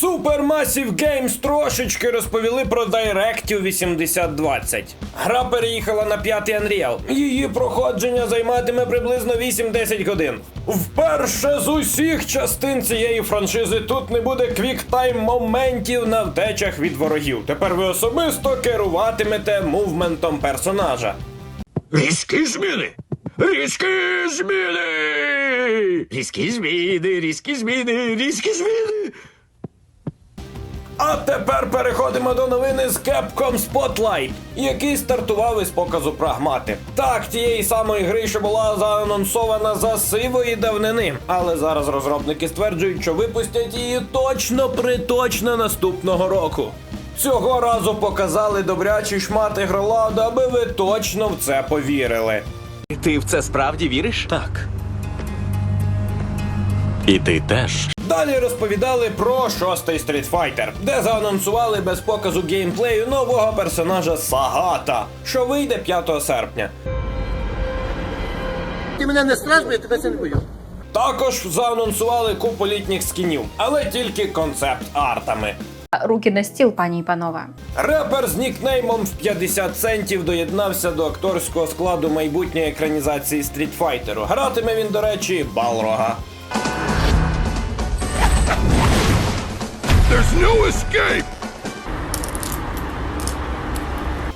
Supermassive Games трошечки розповіли про Directive 8020. Гра переїхала на п'ятий Unreal. Її проходження займатиме приблизно 8-10 годин. Вперше з усіх частин цієї франшизи тут не буде квіктайм моментів на втечах від ворогів. Тепер ви особисто керуватимете мувментом персонажа. Різкі зміни! Різкі зміни! Різкі зміни, різкі зміни, різкі зміни! А тепер переходимо до новини з Capcom Spotlight, який стартував із показу прагмати. Так, тієї самої гри, що була заанонсована за сивої давнини. Але зараз розробники стверджують, що випустять її точно приточно наступного року. Цього разу показали добрячий шмат ігроладу, аби ви точно в це повірили. Ти в це справді віриш? Так. І ти теж. Далі розповідали про шостий Street Fighter, де заанонсували без показу геймплею нового персонажа Сагата, що вийде 5 серпня. Ти мене не страж, бо я тебе це не бою. Також заанонсували купу літніх скінів, але тільки концепт артами. Руки на стіл, пані і панове. Репер з нікнеймом в 50 центів доєднався до акторського складу майбутньої екранізації стрітфайтеру. Гратиме він, до речі, Балрога. There's no escape!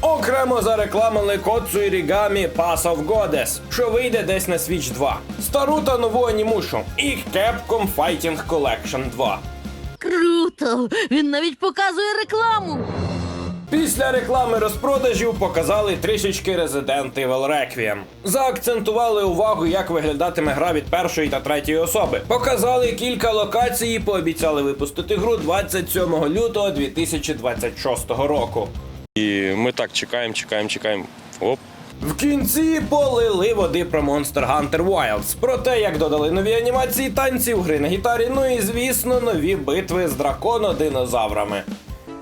Окремо зарекламили Коцу і Рігамі Pass of Goddess, що вийде десь на Switch 2. Стару та нову анімушу і Capcom Fighting Collection 2. Круто! Він навіть показує рекламу. Після реклами розпродажів показали трішечки Resident Evil Requiem. Заакцентували увагу, як виглядатиме гра від першої та третьої особи. Показали кілька локацій і пообіцяли випустити гру 27 лютого 2026 року. І ми так чекаємо, чекаємо, чекаємо. Оп. В кінці полили води про Monster Hunter Wilds, про те, як додали нові анімації танців, гри на гітарі, ну і звісно, нові битви з драконо-динозаврами.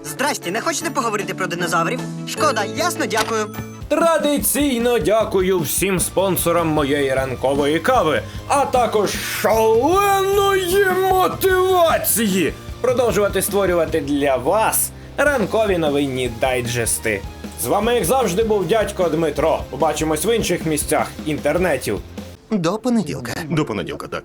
Здрасте, не хочете поговорити про динозаврів? Шкода, ясно, дякую. Традиційно дякую всім спонсорам моєї ранкової кави, а також шаленої мотивації продовжувати створювати для вас ранкові новинні дайджести. З вами, як завжди, був дядько Дмитро. Побачимось в інших місцях інтернетів. До понеділка. До понеділка, так.